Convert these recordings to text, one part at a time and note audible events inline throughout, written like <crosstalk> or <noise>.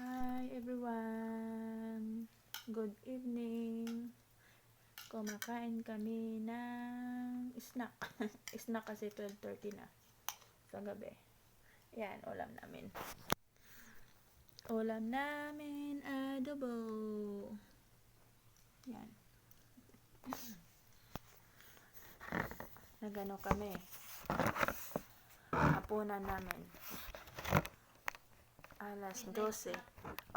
Hi everyone! Good evening! Kumakain kami ng snack. <laughs> snack kasi 12.30 na sa gabi. Yan, ulam namin. Ulam namin adobo. Yan. Nagano kami. Hapunan namin. Alas 12.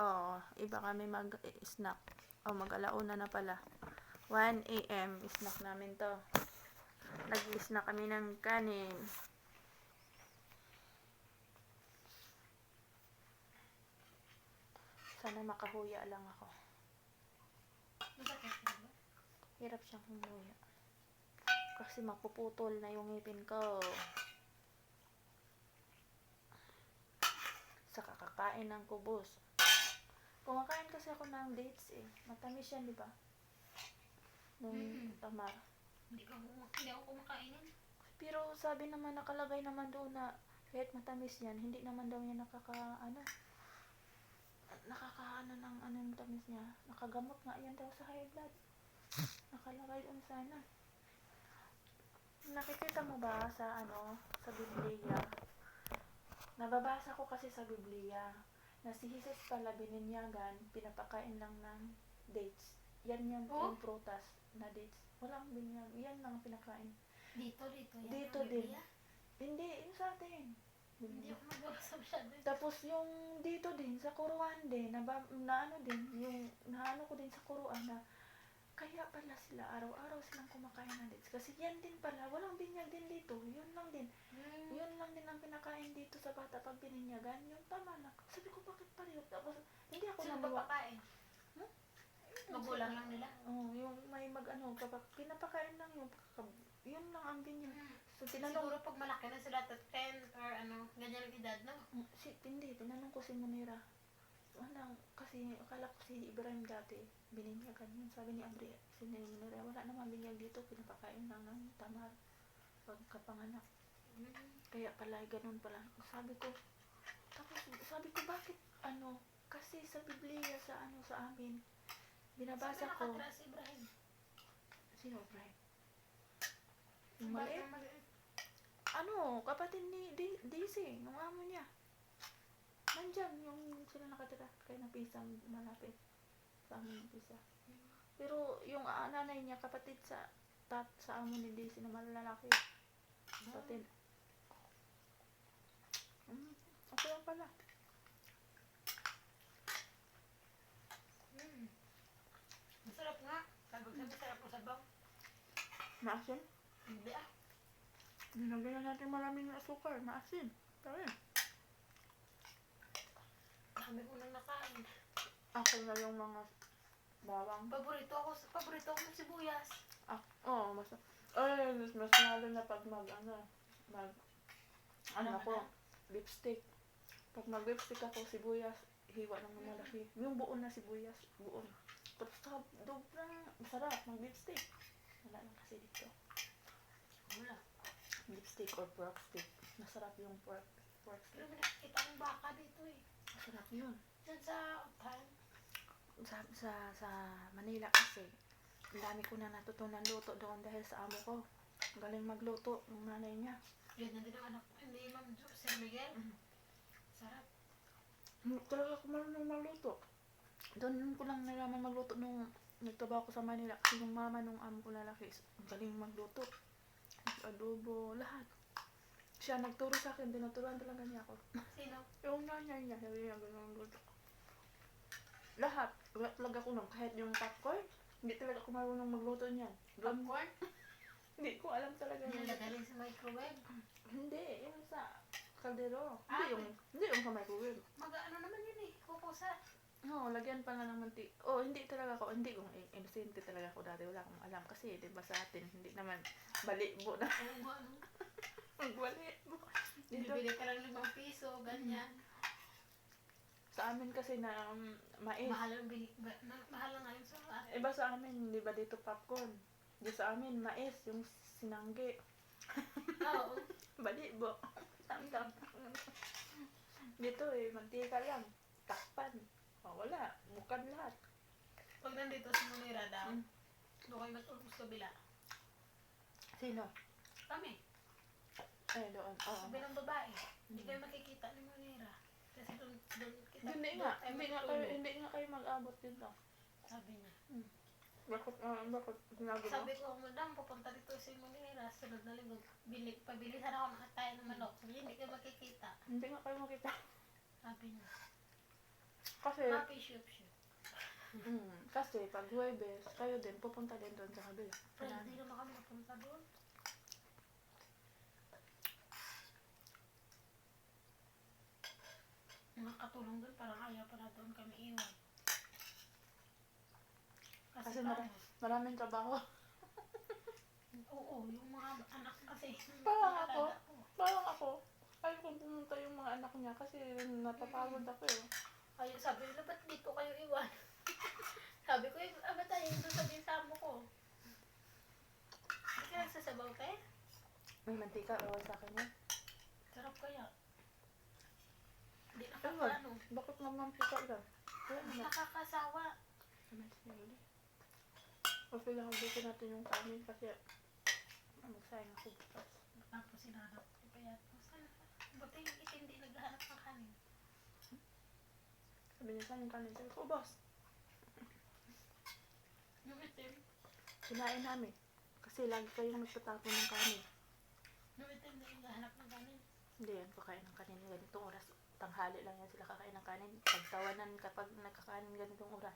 Oo, iba kami mag-snack. O, mag-alauna na pala. 1 a.m. snack namin to. Nag-snack kami ng kanin. Sana makahuya lang ako. Hirap siyang humuya. Kasi mapuputol na yung ngipin ko. Sa kakakain ng kubos. Kumakain kasi ako ng dates eh. Matamis yan, di ba? Nung Mm. tamar. Hindi ko, hindi ako kumakainin. Pero sabi naman, nakalagay naman doon na kahit matamis yan, hindi naman daw niya nakaka, ano, nakakaano ng ano yung tamis niya. Nakagamot nga yan daw sa high blood. Nakalagay doon sana. Nakikita mo ba sa ano, sa Biblia? Nababasa ko kasi sa Biblia na si Jesus pala bininyagan, pinapakain lang ng dates. Yan yung, Oh? yung prutas na dates. Walang binyag. Yan lang ang pinakain. Dito, dito. Yan Dito din. Biblia. Hindi, yung sa atin. Hindi ako magbasa masyado. Tapos yung dito din, sa Kuruan din, na, na ano din, yung naano ko din sa Kuruan na kaya pala sila araw-araw silang kumakain ng dates. Kasi yan din pala, walang binyag din dito. Yun lang din. Hmm. Yun lang din ang pinakain dito sa bata pag bininyagan. Yung tama na. Sabi ko, bakit pareho? Tapos, hindi ako Sino naniwa. ba pakain? Huh? Magulang lang nila. Oo, yung may mag ano, kapag pinapakain lang yung, kakab- yun lang ang binyag. So, tinanong, Siguro pag malaki na sila, to 10 or ano, ganyan ang edad, no? Mm, Si, hindi, tinanong ko si Munira. Wala, kasi akala ko si Ibrahim dati, bininyagan yun. Sabi ni Andrea, si Munira, wala naman binyag dito, pinapakain lang ng tamar pagkapanganak. Kaya pala, ganun pala. Sabi ko, tapos sabi ko, bakit, ano, kasi sa Biblia, sa ano, sa amin, binabasa Sabi ko, nakatira si Ibrahim. sino Ibrahim? Yung maliit? Ano, kapatid ni D- DC, nung amo niya. Nandyan, yung sila nakatira kay na pisang malapit sa amin ng pisa. Pero yung ah, nanay niya, kapatid sa tat sa amo ni DC na malalaki. Kapatid. Mm, okay lang pala. Hmm. Masarap nga. Sabi ko, masarap ang sabaw. Maasin. Hindi ah. Nilagyan na natin maraming asukar. Maasin. Yun. Kami unang nakain. Ako na yung mga bawang. Paborito ako, paborito ako ng sibuyas. Ah, oo, mas, ay, mas, mas lalo na pag mag, ano, mag, ano Ano ako, na? steak. Pag mag beef steak ako, sibuyas, hiwa ng malaki. Yung buon na sibuyas, buon. Tapos sa sobrang masarap, mag beef steak. Wala lang kasi dito. Wala. Steak or pork steak. Masarap yung pork, pork Pero steak. may nakikita akong baka dito eh. Masarap yun. Sa. Sa, sa, sa Manila kasi, ang dami ko na natutunan luto doon dahil sa amo ko. Galing magluto ng nanay niya. Yun na din ang anak ko. Ni Ma'am Sir Miguel. Mm. Sarap. Hindi talaga ako marunong magluto. Doon ko lang nalaman magluto nung nagtrabaho ko sa Manila kasi yung mama nung amo ko lalaki, ang galing magluto. Adobo, lahat. Siya nagturo sa akin, tinuturuan talaga niya ako. Sino? Yung nanay niya, sabi niya ganun magluto. Lahat. Wala talaga ako nung kahit yung popcorn, hindi talaga ako marunong magluto niyan. Doon, Popcorn? <laughs> hindi ko alam talaga. yung- Nilalagay sa microwave. Hindi, yung sa kaldero. Ah, Hindi yung, hindi yung sa microwave. Mag-ano naman yun eh. Kukusa. Oo, lagyan pa nga ng manti. Oh, hindi talaga ako, hindi kung inosente talaga ako dati. Wala akong alam kasi, di ba sa atin, hindi naman balibo na. Oo nga, ano. Magbalibo. Dito, Bibili ka lang limang piso, ganyan. sa amin kasi na um, mais. Mahal ang bili, ba, na, mahal lang ngayon sa atin. Iba sa amin, di ba dito popcorn? Di sa amin, mais, yung sinangge. Oo. <laughs> Balibo. Tangkap. Dito eh, mantika lang. takpan. O, wala. Bukad lahat. Pag nandito si Munira daw, Mm. doon kayo matulog sa kabila. Sino? Kami, Ay, doon. Oo. sabi ng babae, hindi kayo makikita ni Munira. Kasi doon, doon kita. Hindi doon nga. tayo Hindi nga kayo, matutulog. hindi nga kayo mag-abot dito. Sabi niya. Bakit, ah, bakit sinabi mo? Sabi ko, madam, pupunta dito si Munira. Sunod na linggo, bili, pabilisan ako ng atay ng manok. Sabi niya, hindi kayo makikita. Hindi nga kayo makita. Sabi niya. Kasi, Happy shoot shoot. mm, kasi pag Huwebes, kayo din, pupunta din doon sa kabila. Pero hindi na. naman kami napunta doon. Mga katulong doon, parang ayaw pa na doon kami iwan. Kasi, Kasi mara- maraming trabaho. Oo, yung mga anak kasi. Parang ako. Parang ako, ayaw kong pumunta yung mga anak niya kasi napapagod ako eh. Ayaw, sabi nila, ba't dito kayo iwan? <laughs> sabi ko, eh, ah, ba't tayo doon sa bisamo ko? Hindi ka nagsasabaw tayo? May mantika, bawal sa akin yan. Sarap kaya. Hindi nakakaano. bakit na. nakakasawa. Naman siya ulit. Okay lang, ubusin natin yung kanin kasi magsayang ako bukas. Tapos sinanap ko pa yan. Buti yung itim di naghahanap ng kanin. Sabi niya saan yung kanin? Sabi ko, boss, Yung itim. kinain namin. Kasi lagi kayong nagtatapon ng kanin. Yung itim di naghahanap ng kanin. Hindi yan kakain ng kanin ganitong oras. Tanghali lang yan sila kakain ng kanin. Pagtawanan kapag nagkakain ganitong oras.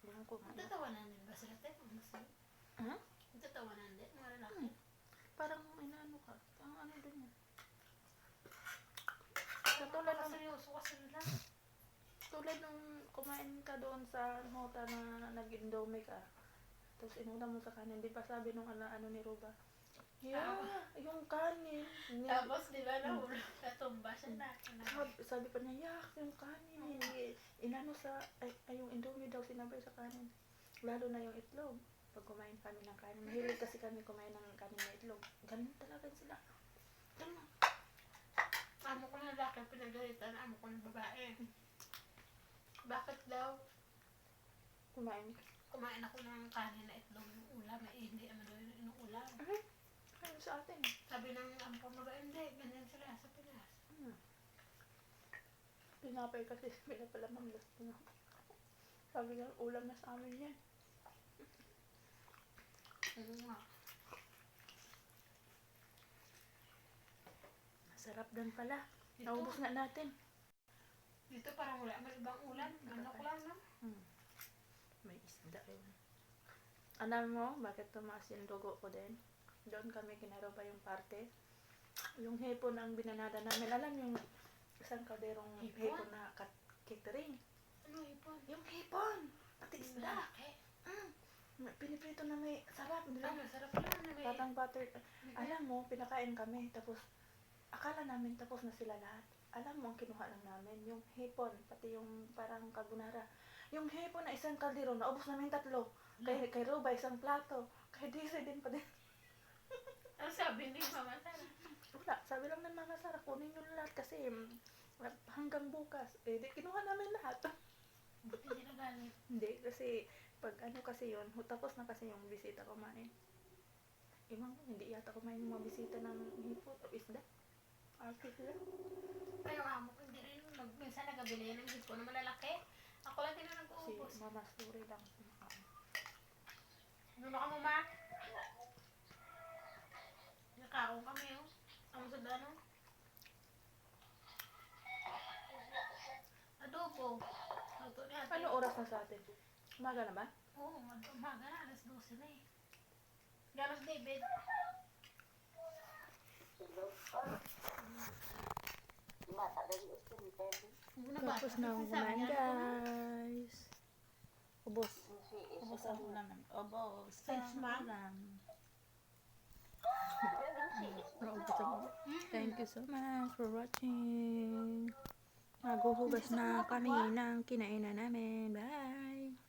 Hindi ko. Natatawanan din ba sila tayo? Ang masarap. Ha? Natatawanan din. Mga lalaki. Hmm. Parang inaano ka. Ang ano din yan. Katulad Parang ng, seryoso kasi nila. tulad nung kumain ka doon sa nota na nag-indomie ka. Tapos inuna mo sa kanin. Di ba sabi nung ano, ano ni Ruba? Yeah, yung kanin. Ni- Tapos di ba nahulog? Natumba siya na. Sabi, sabi pa niya, yak, yung kanin. Hindi, inano sa, ay, ay, yung indomie daw sinabay sa kanin. Lalo na yung itlog. Pag kumain kami ng kanin, mahilig kasi kami kumain ng kanin na itlog. Ganun talaga sila. Ganun. Amo ko na lalaki pinagalitan. Amo ko na babae. Bakit daw? Kumain. Kumain ako ng kanin na itlog yung ulam. Eh, hindi ano daw yun yung ulam. Ay, ayun sa atin. Sabi ng ko mga hindi. Ganyan sila sa Pinas. Hmm. Pinapay kasi pinapalaman gusto niya. Sabi niya, ulam na sa amin yan. Nga. Masarap din pala. Dito, Naubos nga natin. dito parang wala man ibang ulam. Manok lang, no? Hmm. May isda yun. Alam mo, bakit tumaas yung dugo ko din? Doon kami kinaroba yung parte. Yung hipon ang binanada namin. Alam yung isang kaderong Hipon? hipon, na kat- catering. Ano ipon? Yung hipon! Pati isda! Malaki. Mm. Piniprito na may sarap. Nila. masarap lang na may... Tatang butter. Alam mo, pinakain kami. Tapos, akala namin tapos na sila lahat. Alam mo, ang kinuha lang namin, yung hipon, pati yung parang carbonara. Yung hipon na isang kaldero, naubos namin tatlo. Kay, kay Ruba, isang plato. Kay Daisy din pa din. Ang sabi ni Mama Sara. Wala, sabi lang ng Mama Sara, kunin nyo lahat kasi mm, hanggang bukas. Eh, di kinuha namin lahat. Buti hindi nagalit. Hindi, kasi pag ano kasi yun, tapos na kasi yung bisita kumain. Imang hindi yata kumain yung mga bisita ng hipon o isda. Arte sila. Pero amo ko hindi rin. Mag, minsan nagabili ng hipon na malalaki. Ako lang din ang Si nag-uubos. Mama Story lang. kumakain. Ano ba ka mo, Ma? Nakaon kami, oh. Ang sa dano. Adobo. Luto ni ate. Ano oras na sa atin? Umaga na ba? Oo, oh, umaga na. Alas 12 na eh. Ganos David. Tapos na ang kumain guys. Ubos. Ubos ang ulam. Ubos. Thanks, ma'am. Thank you so much for watching. Naguhugas na kami ng kinainan namin. Bye!